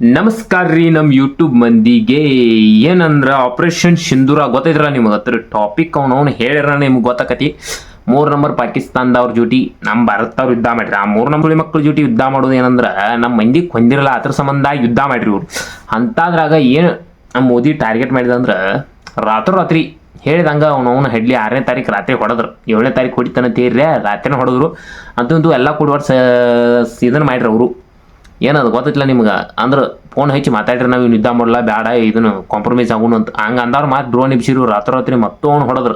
ನಮಸ್ಕಾರ ರೀ ನಮ್ಮ ಯೂಟ್ಯೂಬ್ ಮಂದಿಗೆ. ಏನಂದ್ರ ಆಪರೇಷನ್ ಸಿಂಧೂರ ಗೊತ್ತೈತ್ರ ನಿಮ್ಗೆ? ಹತ್ರ ಟಾಪಿಕ್ ಅವನವನು ಹೇಳಿರ ನಿಮ್ಗೆ ಗೊತ್ತಾಕತಿ. ಮೂರು ನಂಬರ್ ಪಾಕಿಸ್ತಾನದವ್ರ ಜೊತೆ ನಮ್ಮ ಭಾರತದವ್ರು ಯುದ್ಧ ಮಾಡ್ರಿ ಆ ಮೂರು ನಂಬರ್ ಮಕ್ಕಳ ಜೊತೆ ಯುದ್ಧ ಮಾಡೋದು ಏನಂದ್ರೆ ನಮ್ಮ ಮಂದಿ ಕೊಂದಿರಲ್ಲ, ಅದ್ರ ಸಂಬಂಧ ಯುದ್ಧ ಮಾಡ್ರಿ ಇವ್ರು. ಅಂತಾದ್ರಾಗ ಏನು ನಮ್ಮ ಮೋದಿ ಟಾರ್ಗೆಟ್ ಮಾಡಿದಂದ್ರೆ, ರಾತ್ರಿ ಹೇಳಿದಂಗ ಅವನು ಹೆಡ್ಲಿ ಆರನೇ ತಾರೀಕು ರಾತ್ರಿ ಹೊಡೆದ್ರು. ಏಳನೇ ತಾರೀಕು ಹೊಡಿತಾನ ತೀರ್ರೆ ರಾತ್ರಿನ ಹೊಡೆದ್ರು. ಅಂತಂದು ಎಲ್ಲ ಕೂಡ ಸೀಸನ್ ಮಾಡ್ರಿ ಅವರು. ಏನದು ಗೊತ್ತಿಲ್ಲ ನಿಮ್ಗೆ? ಅಂದ್ರೆ ಫೋನ್ ಹಚ್ಚಿ ಮಾತಾಡ್ರಿ, ನಾವು ಇವ್ನು ಯುದ್ಧ ಮಾಡಲ್ಲ ಬೇಡ ಇದನ್ನು ಕಾಂಪ್ರಮೈಸ್ ಆಗೋಣ ಅಂತ. ಹಂಗೆ ಅಂದವ್ರು ಮಾತು ಡ್ರೋನ್ ಇಬ್ಸಿರು ರಾತ್ರಿ ಮತ್ತೂ ಅವ್ನು ಹೊಡೆದ್ರು.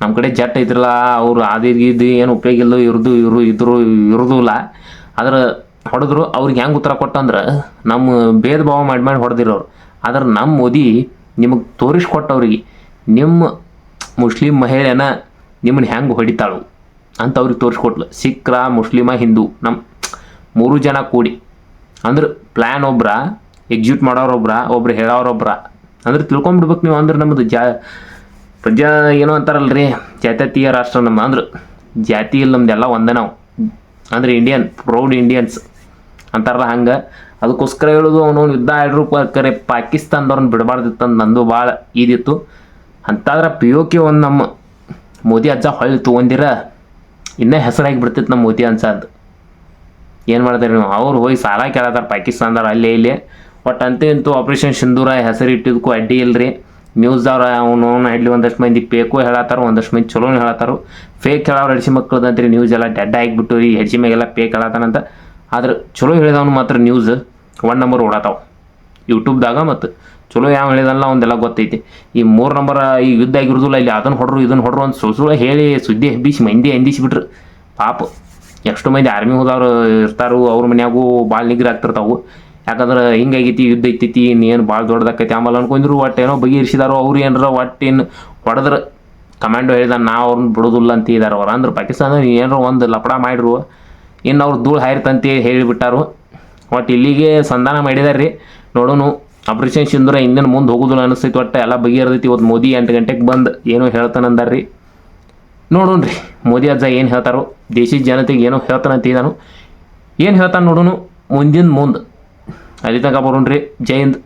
ನಮ್ಮ ಕಡೆ ಜಟ್ ಇದ್ರಲ್ಲ ಅವರು ಅದು ಇದು ಏನು ಉಪಯೋಗ ಇಲ್ಲ ಇರು ಇವರು ಇದ್ರು, ಇರೋದು ಇಲ್ಲ. ಆದ್ರೆ ಹೊಡೆದ್ರು, ಅವ್ರಿಗೆ ಹೆಂಗೆ ಉತ್ತರ ಕೊಟ್ಟಂದ್ರೆ ನಮ್ಮ ಭೇದ ಭಾವ ಮಾಡಿ ಮಾಡಿ ಹೊಡೆದಿರೋರು ಆದ್ರೆ ನಮ್ಮ ಮೋದಿ ನಿಮಗೆ ತೋರಿಸ್ಕೊಟ್ಟವ್ರಿಗೆ ನಿಮ್ಮ ಮುಸ್ಲಿಂ ಮಹಿಳೆನ ನಿಮ್ಮನ್ನ ಹೆಂಗೆ ಹೊಡಿತಾಳು ಅಂತ ಅವ್ರಿಗೆ ತೋರಿಸ್ಕೊಟ್ಲು. ಸಿಖ್ರ, ಮುಸ್ಲಿಮ, ಹಿಂದೂ ನಮ್ಮ ಮೂರು ಜನ ಕೂಡಿ. ಅಂದ್ರೆ ಪ್ಲ್ಯಾನ್ ಒಬ್ರ ಎಕ್ಸಿಕ್ಯೂಟ್ ಮಾಡೋರೊಬ್ರ, ಒಬ್ರು ಹೇಳೋರೊಬ್ರ. ಅಂದ್ರೆ ತಿಳ್ಕೊಂಬಿಡ್ಬೇಕು ನೀವು. ಅಂದ್ರೆ ನಮ್ಮದು ಜಾ, ಪ್ರಜಾ ಏನೋ ಅಂತಾರಲ್ರಿ? ಜಾತ್ಯತೀಯ ರಾಷ್ಟ್ರ ನಮ್ಮ. ಅಂದ್ರೆ ಜಾತಿ ಇಲ್ಲ ನಮ್ದೆಲ್ಲ ಒಂದೇ ನಾವು. ಅಂದ್ರೆ ಇಂಡಿಯನ್ ಪ್ರೌಡ್ ಇಂಡಿಯನ್ಸ್ ಅಂತಾರಲ್ಲ ಹಂಗೆ. ಅದಕ್ಕೋಸ್ಕರ ಹೇಳೋದು, ಅವನು ಯುದ್ಧ ಆಡ್ರು ಕರೆ ಪಾಕಿಸ್ತಾನದವ್ರನ್ನ ಬಿಡಬಾರ್ದಿತ್ತು ಅಂತ ನಂದು ಭಾಳ ಇದಿತ್ತು ಅಂತಾದ್ರೆ ಪಿ ಯು ಕೆ ಒಂದು ನಮ್ಮ ಮೋದಿ ಅಜ್ಜ ಹೊಳ್ಳಿ ತೊಗೊಂದಿರ. ಇನ್ನೂ ಹೆಸರಾಗಿ ಬಿಡ್ತಿತ್ತು ನಮ್ಮ ಮೋದಿ ಅಜ್ಜ ಅಂತ. ಏನು ಮಾಡ್ತಾರೆ ನೀವು? ಅವ್ರು ಹೋಗಿ ಸಾಲ ಕೇಳತ್ತಾರ ಪಾಕಿಸ್ತಾನದವ್ರು ಅಲ್ಲೇ, ಇಲ್ಲಿ. ಒಟ್ಟು ಅಂತೂ ಇಂತೂ ಆಪ್ರೇಷನ್ ಸಿಂಧೂರ ಹೆಸರು ಇಟ್ಟಿದ್ದಕ್ಕೂ ಅಡ್ಡಿ ಇಲ್ರಿ. ನ್ಯೂಸ್ದವ್ರು ಅವನು ಅಡ್ಲಿ ಒಂದಷ್ಟು ಮಂದಿ ಪೇಕು ಹೇಳತ್ತಾರ, ಒಂದಷ್ಟು ಮಂದಿ ಚಲೋನು ಹೇಳತ್ತಾರು. ಫೇಕ್ ಹೇಳೋರು ಅಂತ ಮಕ್ಕಳದಂತ್ರಿ ನ್ಯೂಸ್ ಎಲ್ಲ ಡೆಡ್ ಆಗಿಬಿಟ್ಟು ರೀ, ಹೆಜ್ಜೆ ಮೇಗೆಲ್ಲ ಪೇಕ್ ಹೇಳತ್ತಾನಂತ ಆದ್ರೆ ಚಲೋ ಹೇಳಿದವನು ಮಾತ್ರ ನ್ಯೂಸ್ ಒನ್ ನಂಬರ್ ಓಡಾತಾವ. ಯೂಟ್ಯೂಬ್ದಾಗ ಮತ್ತು ಚಲೋ ಯಾವ ಹೇಳಿದಲ್ಲ ಒಂದೆಲ್ಲ ಗೊತ್ತೈತಿ. ಈ ಮೂರು ನಂಬರ್ ಈ ಯುದ್ಧ ಆಗಿರೋದಿಲ್ಲ, ಇಲ್ಲಿ ಅದನ್ನು ಹೊಡ್ರು ಇದನ್ನು ಹೊಡ್ರು ಅಂತ ಸುಳ್ಳು ಹೇಳಿ ಸುದ್ದಿ ಹಬ್ಬಿಸಿ ಮಂದಿ ಎಂದಿಸಿಬಿಟ್ರು ಪಾಪ. ಎಷ್ಟು ಮಂದಿ ಆರ್ಮಿ ಹೋದವ್ರು ಇರ್ತಾರು, ಅವ್ರ ಮನ್ಯಾಗೂ ಭಾಳ ನಿಗ್ರ ಆಗ್ತಿರ್ತಾವು. ಯಾಕಂದ್ರೆ ಹಿಂಗಾಗೈತಿ, ಯುದ್ಧ ಐತೈತಿ ಇನ್ನೇನು ಭಾಳ ದೊಡ್ಡದಾಕೈತಿ. ಆಮೇಲೆ ಅನ್ಕೊಂಡ್ರು ಒಟ್ಟು ಏನೋ ಬಗೆಹರಿಸಿದಾರೋ, ಅವ್ರು ಏನಾರ ಒಟ್ಟು ಏನು ಹೊಡೆದ್ರೆ. ಕಮಾಂಡೋ ಹೇಳಿದ, ನಾ ಅವ್ರನ್ನ ಬಿಡೋದಿಲ್ಲ ಅಂತ ಇದ್ದಾರೆ ಅವ್ರು. ಅಂದ್ರೆ ಪಾಕಿಸ್ತಾನ ಏನಾರ ಒಂದು ಲಪಡ ಮಾಡಿರು. ಇನ್ನು ಅವ್ರು ಧೂಳು ಹಾಯಿರ್ತಂತ ಹೇಳಿಬಿಟ್ಟಾರು. ಒಟ್ಟು ಇಲ್ಲಿಗೆ ಸಂಧಾನ ಮಾಡಿದಾರೆ ರೀ. ನೋಡೋನು ಆಪ್ರೇಷನ್ ಸಿಂಧೂರ ಇನ್ನೇನು ಮುಂದೆ ಹೋಗೋದಿಲ್ಲ ಅನಿಸ್ತೈತಿ ಒಟ್ಟು ಎಲ್ಲ ಬಗೆಹರಿದೈತಿ. ಇವತ್ತು ಮೋದಿ ಎಂಟು ಗಂಟೆಗೆ ಬಂದು ಏನೋ ಹೇಳ್ತಾನಂದಾರ್ರಿ ನೋಡೋಣ ರೀ ಮೋದಿ ಅಜ್ಜ ಏನು ಹೇಳ್ತಾರೋ, ದೇಶದ ಜನತೆಗೆ ಏನೋ ಹೇಳ್ತಾನಂತ ಇದ್ದಾನು ಏನು ಹೇಳ್ತಾನೆ ನೋಡೋನು, ಮುಂದಿನ ಮುಂದೆ. ಅಲ್ಲಿ ತನಕ ರೀ ಜೈ ಹಿಂದ್.